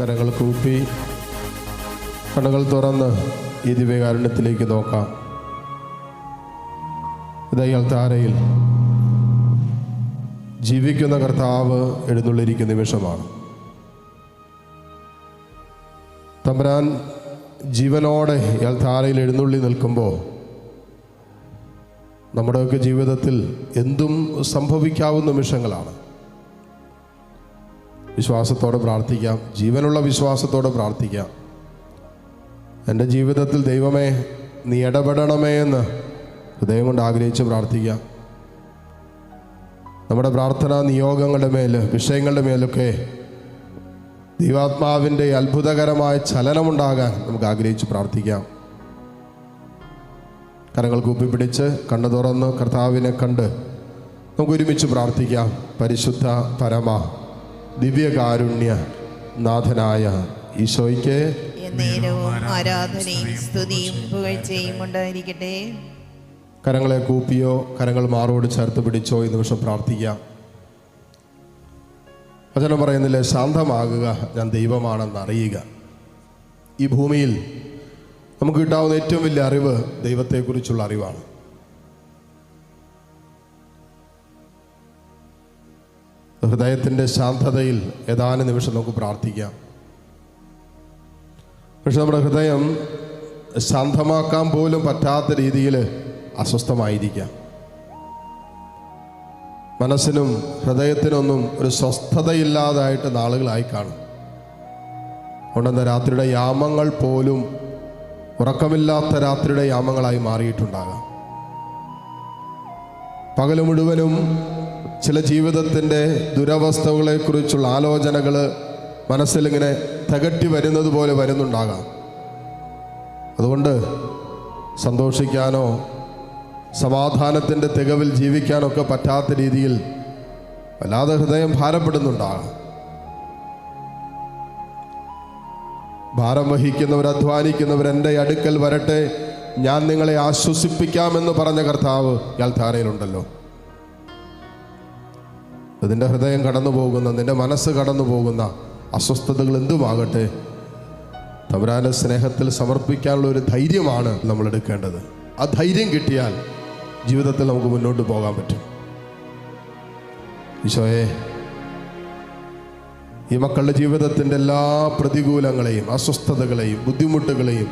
കരങ്ങൾ കൂപ്പി കടകൾ തുറന്ന് ഈ ദിവ്യകാരുണ്യത്തിലേക്ക് നോക്കാം. ഇതയാൾ താരയിൽ ജീവിക്കുന്ന കർത്താവ് എഴുന്നള്ളിരിക്കുന്ന നിമിഷമാണ്. തമ്പരാൻ ജീവനോടെ ഇയാൾ താരയിൽ എഴുന്നള്ളി നിൽക്കുമ്പോൾ നമ്മുടെയൊക്കെ ജീവിതത്തിൽ എന്തും സംഭവിക്കാവുന്ന നിമിഷങ്ങളാണ്. വിശ്വാസത്തോടെ പ്രാർത്ഥിക്കാം. ജീവനുള്ള വിശ്വാസത്തോടെ പ്രാർത്ഥിക്കാം. എന്റെ ജീവിതത്തിൽ ദൈവമേ നീ ഇടപെടണമേ എന്ന് ഹൃദയം കൊണ്ട് ആഗ്രഹിച്ച് പ്രാർത്ഥിക്കാം. നമ്മുടെ പ്രാർത്ഥനാ നിയോഗങ്ങളുടെ മേൽ വിഷയങ്ങളുടെ മേലൊക്കെ ദൈവാത്മാവിന്റെ അത്ഭുതകരമായ ചലനമുണ്ടാകാൻ നമുക്ക് ആഗ്രഹിച്ച് പ്രാർത്ഥിക്കാം. കരങ്ങൾ കൂപ്പിപ്പിടിച്ച് കണ്ണു തുറന്ന് കർത്താവിനെ കണ്ട് നമുക്ക് ഒരുമിച്ച് പ്രാർത്ഥിക്കാം. പരിശുദ്ധ പരമ ദിവ്യകാരുണ്യ നാഥനായ ഈശോയ്ക്ക് ആരാധനയും സ്തുതിയും പുകഴ്ചയും ഉണ്ടായിരിക്കട്ടെ. കരങ്ങളെ കൂപ്പിയോ കരങ്ങൾ മാറോട് ചേർത്ത് പിടിച്ചോ ഈ നിമിഷം പ്രാർത്ഥിക്കാം. വചനം പറയുന്നില്ലേ ശാന്തമാകുക ഞാൻ ദൈവമാണെന്ന് അറിയുക. ഈ ഭൂമിയിൽ നമുക്ക് കിട്ടാവുന്ന ഏറ്റവും വലിയ അറിവ് ദൈവത്തെക്കുറിച്ചുള്ള അറിവാണ്. ഹൃദയത്തിന്റെ ശാന്തതയിൽ ഏതാനും നിമിഷം നമുക്ക് പ്രാർത്ഥിക്കാം. പക്ഷെ നമ്മുടെ ഹൃദയം ശാന്തമാക്കാൻ പോലും പറ്റാത്ത രീതിയിൽ അസ്വസ്ഥമായിരിക്കാം. മനസ്സിനും ഹൃദയത്തിനൊന്നും ഒരു സ്വസ്ഥതയില്ലാതായിട്ട് നാളുകളായി കാണും. അതുകൊണ്ടെന്ന രാത്രിയുടെ യാമങ്ങൾ പോലും ഉറക്കമില്ലാത്ത രാത്രിയുടെ യാമങ്ങളായി മാറിയിട്ടുണ്ടാകാം. പകൽ മുഴുവനും ചില ജീവിതത്തിന്റെ ദുരവസ്ഥകളെക്കുറിച്ചുള്ള ആലോചനകൾ മനസ്സിലിങ്ങനെ തകട്ടി വരുന്നത് പോലെ വരുന്നുണ്ടാകാം. അതുകൊണ്ട് സന്തോഷിക്കാനോ സമാധാനത്തിന്റെ തികവിൽ ജീവിക്കാനൊക്കെ പറ്റാത്ത രീതിയിൽ വല്ലാതെ ഹൃദയം ഭാരപ്പെടുന്നുണ്ടാകാം. ഭാരം വഹിക്കുന്നവർ അധ്വാനിക്കുന്നവർ എന്റെ അടുക്കൽ വരട്ടെ ഞാൻ നിങ്ങളെ ആശ്വസിപ്പിക്കാമെന്ന് പറഞ്ഞ കർത്താവ് ഇയാൾ ധാരയിലുണ്ടല്ലോ നിന്റെ ഹൃദയം കടന്നു പോകുന്ന നിന്റെ മനസ്സ് കടന്നു പോകുന്ന അസ്വസ്ഥതകൾ എന്തുമാകട്ടെ? തമരാന സ്നേഹത്തിൽ സമർപ്പിക്കാനുള്ള ഒരു ധൈര്യമാണ് നമ്മൾ എടുക്കേണ്ടത്. ആ ധൈര്യം കിട്ടിയാൽ ജീവിതത്തിൽ നമുക്ക് മുന്നോട്ട് പോകാൻ പറ്റും. ഈശോയെ ഈ മക്കളുടെ ജീവിതത്തിന്റെ എല്ലാ പ്രതികൂലങ്ങളെയും അസ്വസ്ഥതകളെയും ബുദ്ധിമുട്ടുകളെയും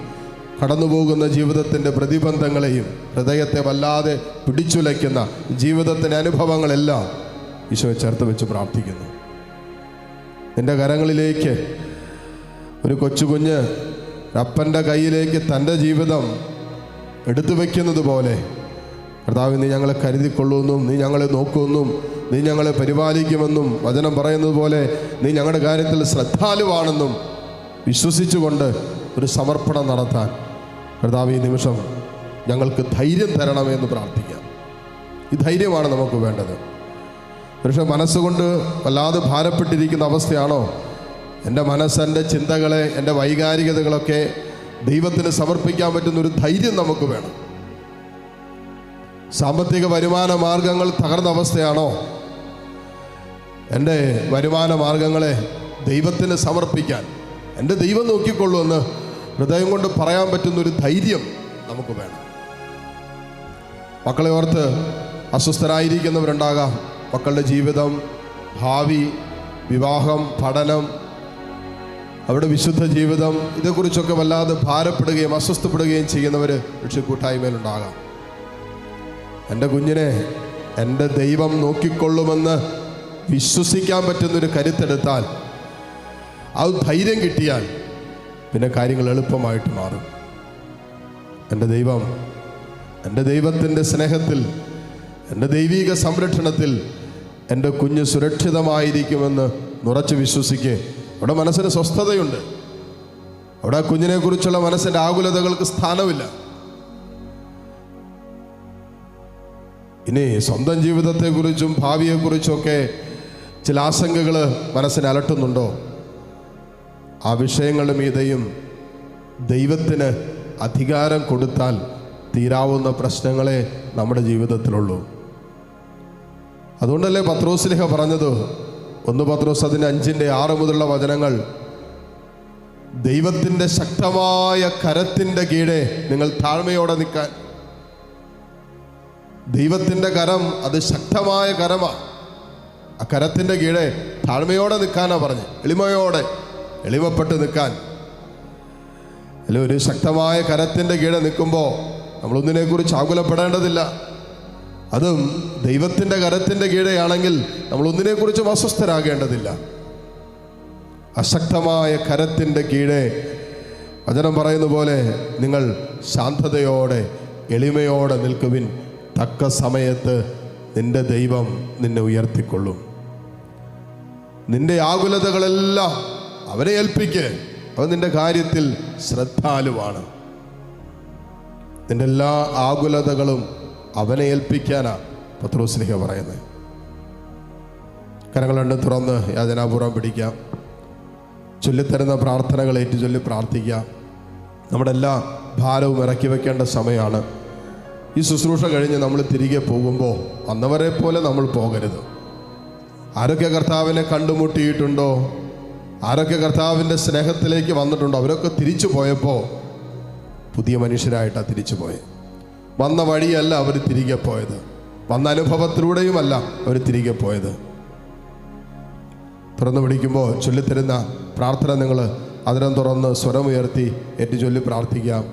കടന്നുപോകുന്ന ജീവിതത്തിന്റെ പ്രതിബന്ധങ്ങളെയും ഹൃദയത്തെ വല്ലാതെ പിടിച്ചുലയ്ക്കുന്ന ജീവിതത്തിന്റെ അനുഭവങ്ങളെല്ലാം ഈശോയെ ചേർത്ത് വെച്ച് പ്രാർത്ഥിക്കുന്നു. എന്റെ കരങ്ങളിലേക്ക് ഒരു കൊച്ചുകുഞ്ഞ് അപ്പന്റെ കയ്യിലേക്ക് തന്റെ ജീവിതം എടുത്തു വയ്ക്കുന്നത് പോലെ കർത്താവ് നീ ഞങ്ങളെ കരുതിക്കൊള്ളുമെന്നും നീ ഞങ്ങളെ നോക്കുമെന്നും നീ ഞങ്ങളെ പരിപാലിക്കുമെന്നും വചനം പറയുന്നത് പോലെ നീ ഞങ്ങളുടെ കാര്യത്തിൽ ശ്രദ്ധാലുവാണെന്നും വിശ്വസിച്ചുകൊണ്ട് ഒരു സമർപ്പണം നടത്താൻ കർത്താവ് ഈ നിമിഷം ഞങ്ങൾക്ക് ധൈര്യം തരണമെന്ന് പ്രാർത്ഥിക്കാം. ഈ ധൈര്യമാണ് നമുക്ക് വേണ്ടത്. പക്ഷെ മനസ്സുകൊണ്ട് വല്ലാതെ ഭാരപ്പെട്ടിരിക്കുന്ന അവസ്ഥയാണോ? എന്റെ മനസ്സെന്റെ ചിന്തകളെ എന്റെ വൈകാരികതകളൊക്കെ ദൈവത്തിന് സമർപ്പിക്കാൻ പറ്റുന്ന ഒരു ധൈര്യം നമുക്ക് വേണം. സാമ്പത്തിക വരുമാന മാർഗങ്ങൾ തകർന്ന അവസ്ഥയാണോ? എന്റെ വരുമാന മാർഗങ്ങളെ ദൈവത്തിന് സമർപ്പിക്കാൻ എന്റെ ദൈവം നോക്കിക്കൊള്ളുമെന്ന് ഹൃദയം കൊണ്ട് പറയാൻ പറ്റുന്ന ഒരു ധൈര്യം നമുക്ക് വേണം. മക്കളെ ഓർത്ത് അസ്വസ്ഥരായിരിക്കുന്നവരുണ്ടാകാം. മക്കളുടെ ജീവിതം ഭാവി വിവാഹം പഠനം അവരുടെ വിശുദ്ധ ജീവിതം ഇതേക്കുറിച്ചൊക്കെ വല്ലാതെ ഭാരപ്പെടുകയും അസ്വസ്ഥപ്പെടുകയും ചെയ്യുന്നവർ രക്ഷക്കൂട്ടായ്മയിലുണ്ടാകാം എന്റെ കുഞ്ഞിനെ എന്റെ ദൈവം നോക്കിക്കൊള്ളുമെന്ന് വിശ്വസിക്കാൻ പറ്റുന്നൊരു കരുത്തെടുത്താൽ ഒരു ധൈര്യം കിട്ടിയാൽ പിന്നെ കാര്യങ്ങൾ എളുപ്പമായിട്ട് മാറും. എന്റെ ദൈവം എന്റെ ദൈവത്തിന്റെ സ്നേഹത്തിൽ എന്റെ ദൈവീക സംരക്ഷണത്തിൽ എന്റെ കുഞ്ഞ് സുരക്ഷിതമായിരിക്കുമെന്ന് നുറച്ച് വിശ്വസിക്കുക അവിടെ മനസ്സിന് സ്വസ്ഥതയുണ്ട്. അവിടെ കുഞ്ഞിനെ കുഞ്ഞിനെക്കുറിച്ചുള്ള മനസ്സിന്റെ ആകുലതകൾക്ക് സ്ഥാനമില്ല. ഇനി സ്വന്തം ജീവിതത്തെക്കുറിച്ചും ഭാവിയെക്കുറിച്ചൊക്കെ ചില ആശങ്കകൾ മനസ്സിനെ അലട്ടുന്നുണ്ടോ? ആ വിഷയങ്ങളുടെ ഇതയും ദൈവത്തിന് അധികാരം കൊടുത്താൽ തീരാവുന്ന പ്രശ്നങ്ങളെ നമ്മുടെ ജീവിതത്തിലുള്ളൂ. അതുകൊണ്ടല്ലേ പത്രോസ്ലിഹ പറഞ്ഞത്? ഒന്ന് പത്രോസ് അതിന്റെ അഞ്ചിന്റെ ആറ് മുതലുള്ള വചനങ്ങൾ. ദൈവത്തിന്റെ ശക്തമായ കരത്തിന്റെ കീഴെ നിങ്ങൾ താഴ്മയോടെ നിൽക്കാൻ ദൈവത്തിന്റെ കരം അത് ശക്തമായ കരമാണ് ആ കരത്തിന്റെ കീഴെ താഴ്മയോടെ നിൽക്കാനാ പറഞ്ഞ്. എളിമയോടെ എളിമപ്പെട്ട് നിൽക്കാൻ. അല്ല ഒരു ശക്തമായ കരത്തിന്റെ കീഴെ നിൽക്കുമ്പോൾ നമ്മളൊന്നിനെക്കുറിച്ച് ആകുലപ്പെടേണ്ടതില്ല. അതും ദൈവത്തിന്റെ കരത്തിന്റെ കീഴെയാണെങ്കിൽ നമ്മൾ ഒന്നിനെക്കുറിച്ചും അസ്വസ്ഥരാകേണ്ടതില്ല അശക്തമായ കരത്തിന്റെ കീഴെ. വചനം പറയുന്ന പോലെ നിങ്ങൾ ശാന്തതയോടെ എളിമയോടെ നിൽക്കുവിൻ. തക്ക സമയത്ത് നിന്റെ ദൈവം നിന്നെ ഉയർത്തിക്കൊള്ളും. നിന്റെ ആകുലതകളെല്ലാം അവരെ ഏൽപ്പിക്ക് അവൻ നിന്റെ കാര്യത്തിൽ ശ്രദ്ധാലുവാണ്. നിന്റെ എല്ലാ ആകുലതകളും അവനെ ഏൽപ്പിക്കാനാ പത്രോസ്ലിഹ പറയുന്നത്. കരങ്ങൾ രണ്ടും തുറന്ന് യാതനാപൂർവം പിടിക്കാം. ചൊല്ലിത്തരുന്ന പ്രാർത്ഥനകൾ ഏറ്റു ചൊല്ലി പ്രാർത്ഥിക്കാം. നമ്മുടെ എല്ലാ ഭാരവും ഇറക്കി വെക്കേണ്ട സമയമാണ്. ഈ ശുശ്രൂഷ കഴിഞ്ഞ് നമ്മൾ തിരികെ പോകുമ്പോൾ വന്നവരെ പോലെ നമ്മൾ പോകരുത്. ആരൊക്കെ കർത്താവിനെ കണ്ടുമുട്ടിയിട്ടുണ്ടോ? ആരൊക്കെ കർത്താവിന്റെ സ്നേഹത്തിലേക്ക് വന്നിട്ടുണ്ടോ? അവരൊക്കെ തിരിച്ചു പോയപ്പോൾ പുതിയ മനുഷ്യരായിട്ടാണ് തിരിച്ചു പോയത് വന്ന വഴിയല്ല അവർ തിരികെ പോയത്. വന്ന അനുഭവത്തിലൂടെയുമല്ല അവർ തിരികെ പോയത്. തുറന്നു പിടിക്കുമ്പോൾ ചൊല്ലിത്തരുന്ന പ്രാർത്ഥന നിങ്ങൾ അതിരം തുറന്ന് സ്വരമുയർത്തി ഏറ്റു ചൊല്ലി പ്രാർത്ഥിക്കാം.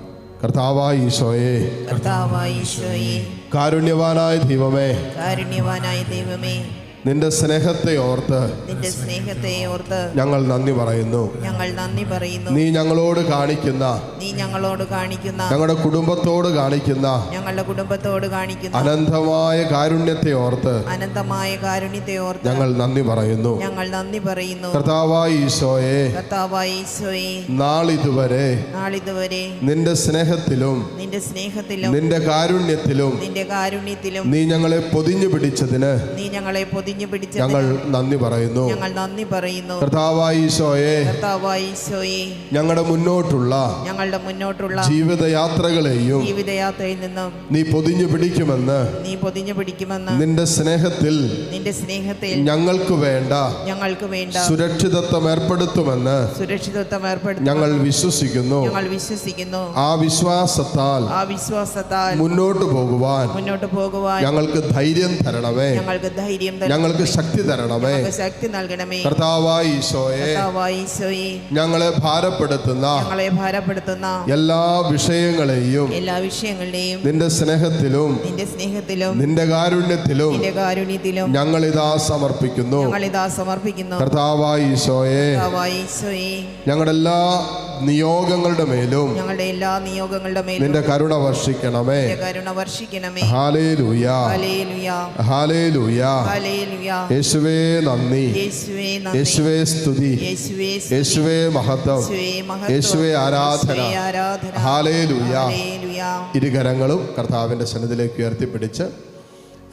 കർത്താവായ ഈശോയെ. കർത്താവായ ഈശോയെ. കാരുണ്യവാനായ ദൈവമേ. കാരുണ്യവാനായ ദൈവമേ. നിന്റെ സ്നേഹത്തെ ഓർത്ത് നിന്റെ സ്നേഹത്തെ ഓർത്ത് ഞങ്ങൾ നന്ദി പറയുന്നു. ഞങ്ങൾ നന്ദി പറയുന്നു. നീ ഞങ്ങളോട് കാണിക്കുന്ന നീ ഞങ്ങളോട് കാണിക്കുന്ന ഞങ്ങളുടെ കുടുംബത്തോട് കാണിക്കുന്ന ഞങ്ങളുടെ കുടുംബത്തോട് കാണിക്കുന്ന അനന്തമായ കാരുണ്യത്തെ ഓർത്ത് അനന്തമായ കാരുണ്യത്തെ ഓർത്ത് ഞങ്ങൾ നന്ദി പറയുന്നു. ഞങ്ങൾ നന്ദി പറയുന്നു. കർത്താവായി ഈശോയെ കർത്താവായി ഈശോയെ നാളിതുവരെ നാളിതുവരെ നിന്റെ സ്നേഹത്തിലും നിന്റെ സ്നേഹത്തിലും നിന്റെ കാരുണ്യത്തിലും നിന്റെ കാരുണ്യത്തിലും നീ ഞങ്ങളെ പൊതിഞ്ഞു പിടിച്ചതിന് നീ ഞങ്ങളെ പൊതിഞ്ഞു പിടിച്ചു ഞങ്ങൾ നന്ദി പറയുന്നു. ഞങ്ങൾ നന്ദി പറയുന്നു. കർത്താവായിശോയെ കർത്താവായിശോയെ ഞങ്ങളുടെ മുന്നോട്ടുള്ള ഞങ്ങളുടെ മുന്നോട്ടുള്ള ജീവിതയാത്രകളെയും ജീവിതയാത്രയിൽ നിന്നും നീ പൊതിഞ്ഞു പിടിക്കുമെന്ന് നീ പൊതിഞ്ഞു പിടിക്കുമെന്ന് നിന്റെ സ്നേഹത്തിൽ നിന്റെ സ്നേഹത്തിൽ ഞങ്ങൾക്ക് വേണ്ട ഞങ്ങൾക്ക് വേണ്ട സുരക്ഷിതത്വം ഏർപ്പെടുത്തുമെന്ന് സുരക്ഷിതത്വം ഏർപ്പെടുത്തും ഞങ്ങൾ വിശ്വസിക്കുന്നു. ഞങ്ങൾ വിശ്വസിക്കുന്നു. ആ വിശ്വാസത്താൽ ആ വിശ്വാസത്താൽ മുന്നോട്ട് പോകുവാൻ മുന്നോട്ട് പോകുവാൻ ഞങ്ങൾക്ക് ധൈര്യം തരണമേ. ഞങ്ങൾക്ക് ധൈര്യം. ഞങ്ങൾക്ക് ശക്തി തരണമേ. ശക്തി നൽകണമേ. കർത്താവായ ഈശോയെ ഞങ്ങളെ ഭാരപ്പെടുത്തുന്ന ഞങ്ങളെ ഭാരപ്പെടുത്തുന്ന എല്ലാ വിഷയങ്ങളെയും എല്ലാ വിഷയങ്ങളുടെയും നിന്റെ സ്നേഹത്തിലും നിന്റെ സ്നേഹത്തിലും നിന്റെ കാരുണ്യത്തിലും നിന്റെ കാരുണ്യത്തിലും ഞങ്ങളിതാ സമർപ്പിക്കുന്നു. ഞങ്ങളിതാ സമർപ്പിക്കുന്നു. കർത്താവായ ഈശോയെ കർത്താവായ ഈശോയെ. ഞങ്ങളുടെ എല്ലാ നിയോഗങ്ങളുടെ മേലും ഞങ്ങളുടെ എല്ലാ നിയോഗങ്ങളുടെ മേലും നിന്റെ കരുണ വർഷിക്കണമേ. നിന്റെ കരുണ വർഷിക്കണമേ. ഹാലേ ലൂയ ഹല്ലേലൂയ ഹാലേ ലൂയ ഹല്ലേലൂയ യേശുവേ നന്ദി. യേശുവേ നന്ദി. യേശുവേ സ്തുതി. യേശുവേ സ്തുതി. യേശുവേ മഹത്വം. യേശുവേ മഹത്വം. യേശുവേ ആരാധന. ആരാധന. ഹാലേലൂയ. ഹല്ലേലൂയ ഇരുകരങ്ങളും കർത്താവിന്റെ സന്നിധിയിലേക്ക് ഉയർത്തിപ്പിടിച്ച്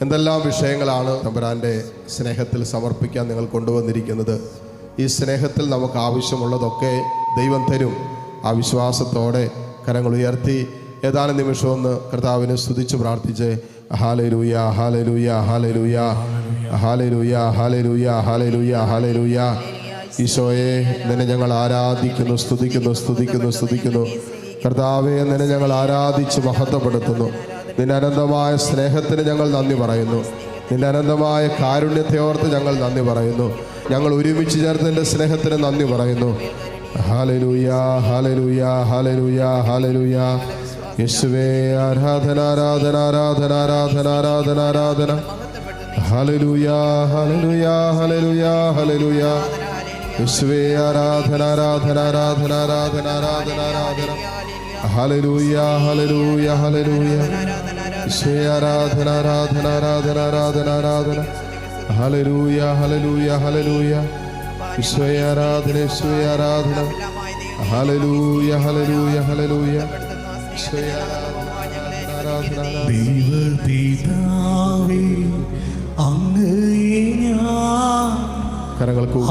എന്തെല്ലാം വിഷയങ്ങളാണ് തമ്പുരാന്റെ സ്നേഹത്തിൽ സമർപ്പിക്കാൻ നിങ്ങൾ കൊണ്ടുവന്നിരിക്കുന്നത്? ഈ സ്നേഹത്തിൽ നമുക്ക് ആവശ്യമുള്ളതൊക്കെ ദൈവം തരും. ആ വിശ്വാസത്തോടെ കരങ്ങൾ ഉയർത്തി ഏതാനും നിമിഷം ഒന്ന് കർത്താവിനെ സ്തുതിച്ച് പ്രാർത്ഥിച്ച് hallelujah hallelujah hallelujah hallelujah hallelujah hallelujah hallelujah. ഈശോയെ നിന്നെ ഞങ്ങൾ ആരാധിക്കുന്നു സ്തുതിക്കുന്നു സ്തുതിക്കുന്നു സ്തുതിക്കുന്നു. കർത്താവെ നിന്നെ ഞങ്ങൾ ആരാധിച്ച് മഹത്വപ്പെടുത്തുന്നു. നിന്നെ അനന്തമായ സ്നേഹത്തിന് ഞങ്ങൾ നന്ദി പറയുന്നു. നിന്റെ അനന്തമായ കാരുണ്യത്തെ ഓർത്ത് ഞങ്ങൾ നന്ദി പറയുന്നു. ഞങ്ങൾ ഒരുമിച്ച് ചേർത്ത് നിന്റെ സ്നേഹത്തിന് നന്ദി പറയുന്നു. ഹാലലൂയ ഹാലലൂയ ഹാലലൂയ ഹാലലൂയ യേശുവേ ആരാധന ആരാധന ആരാധന ആരാധന ആരാധന ആരാധന. ഹാലലൂയ ഹാലലൂയ ഹാലലൂയ ഹാലലൂയ യേശുവേ ആരാധന ആരാധന ആരാധന ആരാധന ആരാധന ആരാധന. ഹല്ലേലൂയ ഹല്ലേലൂയ ഹല്ലേലൂയ. യേശുവേ ആരാധന ആരാധന ആരാധന ആരാധന ആരാധന. ഹലലൂയ ഹലലൂയ ഹലലൂയ യേശുവേ ആരാധന യേശുവേ ആരാധന. ഹലലൂയ ഹലലൂയ ഹലലൂയ ആരാധന ദൈവപിതാവേ അങ്ങയെ ഞാൻ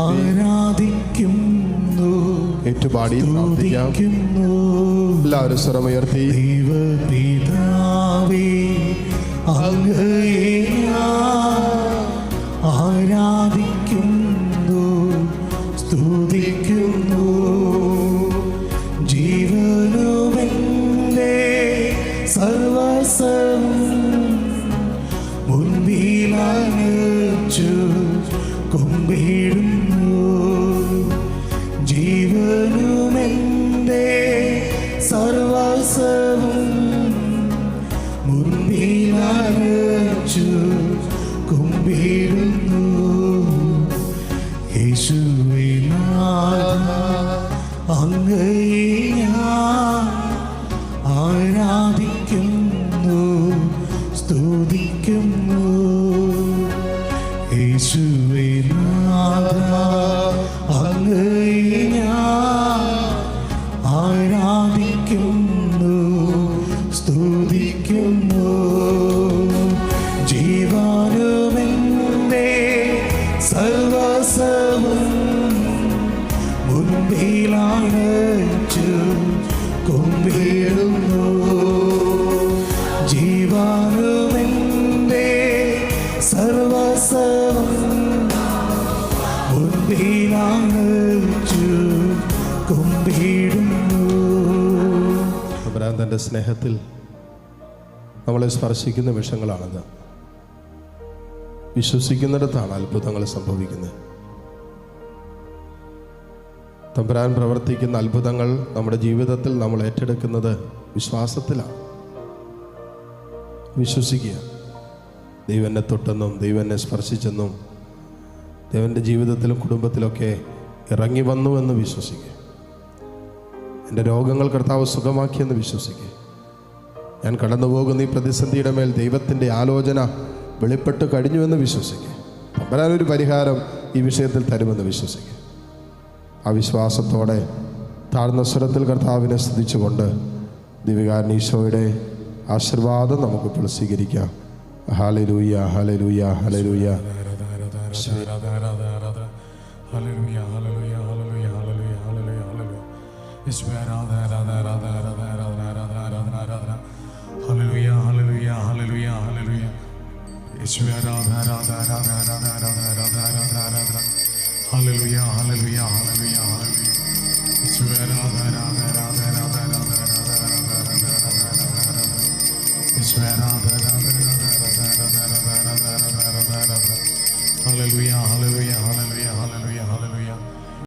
ആരാധിക്കുന്നു ഏറ്റുപാടി പ്രാർത്ഥിക്കാം. സ്തുതിക്കുന്നു. എല്ലാവരും സ്വരമുയർത്തി. ദൈവപിതാവേ അങ്ങയെ ഞാൻ മുൻപിലു തമ്പുരാൻ തന്റെ സ്നേഹത്തിൽ നമ്മളെ സ്പർശിക്കുന്ന വിഷങ്ങളാണത് വിശ്വസിക്കുന്നിടത്താണ് അത്ഭുതങ്ങൾ സംഭവിക്കുന്നത്. തമ്പുരാൻ പ്രവർത്തിക്കുന്ന അത്ഭുതങ്ങൾ നമ്മുടെ ജീവിതത്തിൽ നമ്മൾ ഏറ്റെടുക്കുന്നത് വിശ്വാസത്തിലാണ്. വിശ്വസിക്കുക ദൈവം എന്നെ തൊട്ടെന്നും ദൈവനെ സ്പർശിച്ചെന്നും ദൈവന്റെ ജീവിതത്തിലും കുടുംബത്തിലൊക്കെ ഇറങ്ങി വന്നു എന്ന് വിശ്വസിക്കുക എന്റെ രോഗങ്ങൾ കർത്താവ് സുഖമാക്കിയെന്ന് വിശ്വസിക്കുക ഞാൻ കടന്നു പോകുന്ന ഈ പ്രതിസന്ധിയുടെ മേൽ ദൈവത്തിന്റെ ആലോചന വെളിപ്പെട്ട് കഴിഞ്ഞുവെന്ന് വിശ്വസിക്കുക തമ്പരാനൊരു പരിഹാരം ഈ വിഷയത്തിൽ തരുമെന്ന് വിശ്വസിക്കുക ആ വിശ്വാസത്തോടെ താഴ്ന്ന സ്വരത്തിൽ കർത്താവിനെ സ്തുതിച്ചുകൊണ്ട് ദിവികാരൻ ഈശോയുടെ ആശീർവാദം നമുക്കിപ്പോൾ സ്വീകരിക്കാം. ഹാലരൂയ ഹാലരൂയ ഹാലരൂയ യേശുവേ ആരാധന ആരാധന ആരാധന